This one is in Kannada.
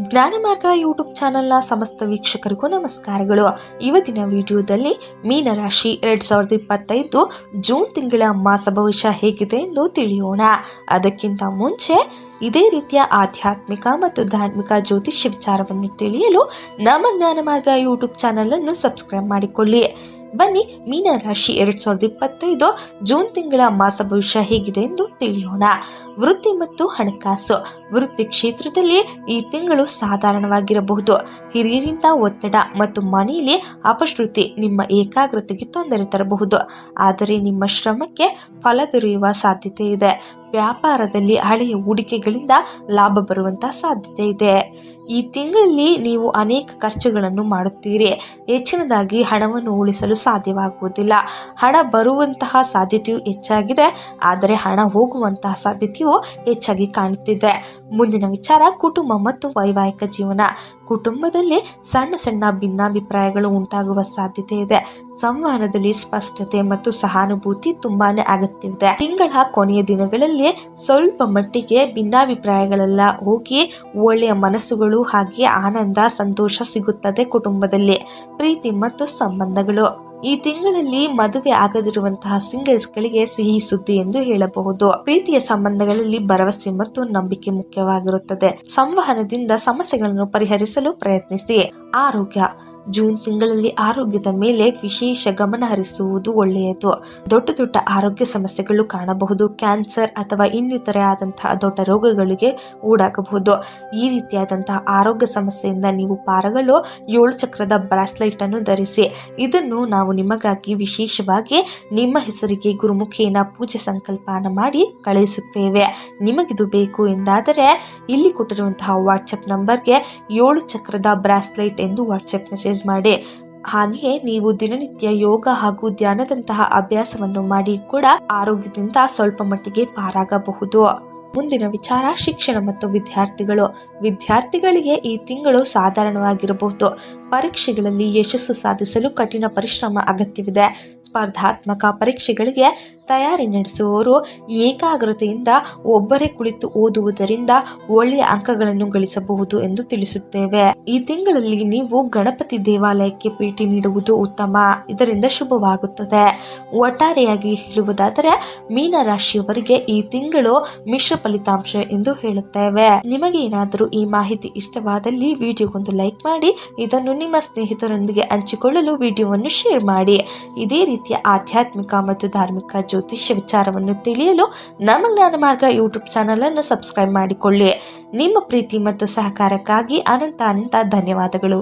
ಜ್ಞಾನಮಾರ್ಗ ಯೂಟ್ಯೂಬ್ ಚಾನೆಲ್ನ ಸಮಸ್ತ ವೀಕ್ಷಕರಿಗೂ ನಮಸ್ಕಾರಗಳು. ಇವತ್ತಿನ ವಿಡಿಯೋದಲ್ಲಿ ಮೀನರಾಶಿ ಎರಡ್ ಸಾವಿರದ ಇಪ್ಪತ್ತೈದು ಜೂನ್ ತಿಂಗಳ ಮಾಸ ಭವಿಷ್ಯ ಹೇಗಿದೆ ಎಂದು ತಿಳಿಯೋಣ. ಅದಕ್ಕಿಂತ ಮುಂಚೆ ಇದೇ ರೀತಿಯ ಆಧ್ಯಾತ್ಮಿಕ ಮತ್ತು ಧಾರ್ಮಿಕ ಜ್ಯೋತಿಷ್ಯ ವಿಚಾರವನ್ನು ತಿಳಿಯಲು ನಮ್ಮ ಜ್ಞಾನಮಾರ್ಗ ಯೂಟ್ಯೂಬ್ ಚಾನೆಲ್ ಅನ್ನು ಸಬ್ಸ್ಕ್ರೈಬ್ ಮಾಡಿಕೊಳ್ಳಿ. ಬನ್ನಿ ಮೀನರಾಶಿ ಎರಡ್ ಸಾವಿರದ ಇಪ್ಪತ್ತೈದು ಜೂನ್ ತಿಂಗಳ ಮಾಸ ಭವಿಷ್ಯ ಹೇಗಿದೆ ಎಂದು ತಿಳಿಯೋಣ. ವೃತ್ತಿ ಮತ್ತು ಹಣಕಾಸು. ವೃತ್ತಿ ಕ್ಷೇತ್ರದಲ್ಲಿ ಈ ತಿಂಗಳು ಸಾಧಾರಣವಾಗಿರಬಹುದು. ಹಿರಿಯರಿಂದ ಒತ್ತಡ ಮತ್ತು ಮನೆಯಲ್ಲಿ ಅಪಶ್ರುತಿ ನಿಮ್ಮ ಏಕಾಗ್ರತೆಗೆ ತೊಂದರೆ ತರಬಹುದು. ಆದರೆ ನಿಮ್ಮ ಶ್ರಮಕ್ಕೆ ಫಲ ದೊರೆಯುವ ಸಾಧ್ಯತೆ ಇದೆ. ವ್ಯಾಪಾರದಲ್ಲಿ ಹಳೆಯ ಹೂಡಿಕೆಗಳಿಂದ ಲಾಭ ಬರುವಂತ ಸಾಧ್ಯತೆ ಇದೆ. ಈ ತಿಂಗಳಲ್ಲಿ ನೀವು ಅನೇಕ ಖರ್ಚುಗಳನ್ನು ಮಾಡುತ್ತೀರಿ. ಹೆಚ್ಚಿನದಾಗಿ ಹಣವನ್ನು ಉಳಿಸಲು ಸಾಧ್ಯವಾಗುವುದಿಲ್ಲ. ಹಣ ಬರುವಂತಹ ಸಾಧ್ಯತೆಯು ಹೆಚ್ಚಾಗಿದೆ. ಆದರೆ ಹಣ ಹೋಗುವಂತಹ ಸಾಧ್ಯತೆಯು ಹೆಚ್ಚಾಗಿ ಕಾಣುತ್ತಿದೆ. ಮುಂದಿನ ವಿಚಾರ ಕುಟುಂಬ ಮತ್ತು ವೈವಾಹಿಕ ಜೀವನ. ಕುಟುಂಬದಲ್ಲಿ ಸಣ್ಣ ಸಣ್ಣ ಭಿನ್ನಾಭಿಪ್ರಾಯಗಳು ಉಂಟಾಗುವ ಸಾಧ್ಯತೆ ಇದೆ. ಸಂವಹನದಲ್ಲಿ ಸ್ಪಷ್ಟತೆ ಮತ್ತು ಸಹಾನುಭೂತಿ ತುಂಬಾನೇ ಅಗತ್ಯವಿದೆ. ತಿಂಗಳ ಕೊನೆಯ ದಿನಗಳಲ್ಲಿ ಸ್ವಲ್ಪ ಮಟ್ಟಿಗೆ ಭಿನ್ನಾಭಿಪ್ರಾಯಗಳೆಲ್ಲ ಹೋಗಿ ಒಳ್ಳೆಯ ಮನಸ್ಸುಗಳು ಹಾಗೆ ಆನಂದ, ಸಂತೋಷ ಸಿಗುತ್ತದೆ ಕುಟುಂಬದಲ್ಲಿ. ಪ್ರೀತಿ ಮತ್ತು ಸಂಬಂಧಗಳು. ಈ ತಿಂಗಳಲ್ಲಿ ಮದುವೆ ಆಗದಿರುವಂತಹ ಸಿಂಗಲ್ಸ್ಗಳಿಗೆ ಸಿಹಿ ಸುದ್ದಿ ಎಂದು ಹೇಳಬಹುದು. ಪ್ರೀತಿಯ ಸಂಬಂಧಗಳಲ್ಲಿ ಭರವಸೆ ಮತ್ತು ನಂಬಿಕೆ ಮುಖ್ಯವಾಗಿರುತ್ತದೆ. ಸಂವಹನದಿಂದ ಸಮಸ್ಯೆಗಳನ್ನು ಪರಿಹರಿಸಲು ಪ್ರಯತ್ನಿಸಿ. ಆರೋಗ್ಯ. ಜೂನ್ ತಿಂಗಳಲ್ಲಿ ಆರೋಗ್ಯದ ಮೇಲೆ ವಿಶೇಷ ಗಮನ ಹರಿಸುವುದು ಒಳ್ಳೆಯದು. ದೊಡ್ಡ ದೊಡ್ಡ ಆರೋಗ್ಯ ಸಮಸ್ಯೆಗಳು ಕಾಣಬಹುದು. ಕ್ಯಾನ್ಸರ್ ಅಥವಾ ಇನ್ನಿತರ ಆದಂತಹ ದೊಡ್ಡ ರೋಗಗಳಿಗೆ ಊಡಾಗಬಹುದು. ಈ ರೀತಿಯಾದಂತಹ ಆರೋಗ್ಯ ಸಮಸ್ಯೆಯಿಂದ ನೀವು ಪಾರಗಲು ಏಳು ಚಕ್ರದ ಬ್ರಾಸ್ಲೈಟ್ ಅನ್ನು ಧರಿಸಿ. ಇದನ್ನು ನಾವು ನಿಮಗಾಗಿ ವಿಶೇಷವಾಗಿ ನಿಮ್ಮ ಹೆಸರಿಗೆ ಗುರುಮುಖಿಯನ್ನ ಪೂಜೆ ಸಂಕಲ್ಪನ ಮಾಡಿ ಕಳುಹಿಸುತ್ತೇವೆ. ನಿಮಗಿದು ಬೇಕು ಎಂದಾದರೆ ಇಲ್ಲಿ ಕೊಟ್ಟಿರುವಂತಹ ವಾಟ್ಸಪ್ ನಂಬರ್ಗೆ ಏಳು ಚಕ್ರದ ಬ್ರಾಸ್ಲೈಟ್ ಎಂದು ವಾಟ್ಸಪ್ ಮೆಸೇಜ್ ಮಾಡಿ. ಹಾಗೆಯೇ ನೀವು ದಿನನಿತ್ಯ ಯೋಗ ಹಾಗೂ ಧ್ಯಾನದಂತಹ ಅಭ್ಯಾಸವನ್ನು ಮಾಡಿ ಕೂಡ ಆರೋಗ್ಯದಿಂದ ಸ್ವಲ್ಪ ಮಟ್ಟಿಗೆ ಪಾರಾಗಬಹುದು. ಮುಂದಿನ ವಿಚಾರ ಶಿಕ್ಷಣ ಮತ್ತು ವಿದ್ಯಾರ್ಥಿಗಳು. ವಿದ್ಯಾರ್ಥಿಗಳಿಗೆ ಈ ತಿಂಗಳು ಸಾಧಾರಣವಾಗಿರಬಹುದು. ಪರೀಕ್ಷೆಗಳಲ್ಲಿ ಯಶಸ್ಸು ಸಾಧಿಸಲು ಕಠಿಣ ಪರಿಶ್ರಮ ಅಗತ್ಯವಿದೆ. ಸ್ಪರ್ಧಾತ್ಮಕ ಪರೀಕ್ಷೆಗಳಿಗೆ ತಯಾರಿ ನಡೆಸುವವರು ಏಕಾಗ್ರತೆಯಿಂದ ಒಬ್ಬರೇ ಕುಳಿತು ಓದುವುದರಿಂದ ಒಳ್ಳೆಯ ಅಂಕಗಳನ್ನು ಗಳಿಸಬಹುದು ಎಂದು ತಿಳಿಸುತ್ತೇವೆ. ಈ ತಿಂಗಳಲ್ಲಿ ನೀವು ಗಣಪತಿ ದೇವಾಲಯಕ್ಕೆ ಭೇಟಿ ನೀಡುವುದು ಉತ್ತಮ. ಇದರಿಂದ ಶುಭವಾಗುತ್ತದೆ. ಒಟ್ಟಾರೆಯಾಗಿ ಹೇಳುವುದಾದರೆ ಮೀನರಾಶಿಯವರಿಗೆ ಈ ತಿಂಗಳು ಮಿಶ್ರ ಫಲಿತಾಂಶ ಎಂದು ಹೇಳುತ್ತೇವೆ. ನಿಮಗೆ ಏನಾದರೂ ಈ ಮಾಹಿತಿ ಇಷ್ಟವಾದಲ್ಲಿ ವಿಡಿಯೋಗೊಂದು ಲೈಕ್ ಮಾಡಿ, ಇದನ್ನು ನಿಮ್ಮ ಸ್ನೇಹಿತರೊಂದಿಗೆ ಹಂಚಿಕೊಳ್ಳಲು ವಿಡಿಯೋವನ್ನು ಶೇರ್ ಮಾಡಿ. ಇದೇ ರೀತಿಯ ಆಧ್ಯಾತ್ಮಿಕ ಮತ್ತು ಧಾರ್ಮಿಕ ಜ್ಯೋತಿಷ್ಯ ವಿಚಾರವನ್ನು ತಿಳಿಯಲು ನಮ್ಮ ಜ್ಞಾನ ಮಾರ್ಗ ಯೂಟ್ಯೂಬ್ ಚಾನಲ್ ಅನ್ನು ಸಬ್ಸ್ಕ್ರೈಬ್ ಮಾಡಿಕೊಳ್ಳಿ. ನಿಮ್ಮ ಪ್ರೀತಿ ಮತ್ತು ಸಹಕಾರಕ್ಕಾಗಿ ಅನಂತ ಅನಂತ ಧನ್ಯವಾದಗಳು.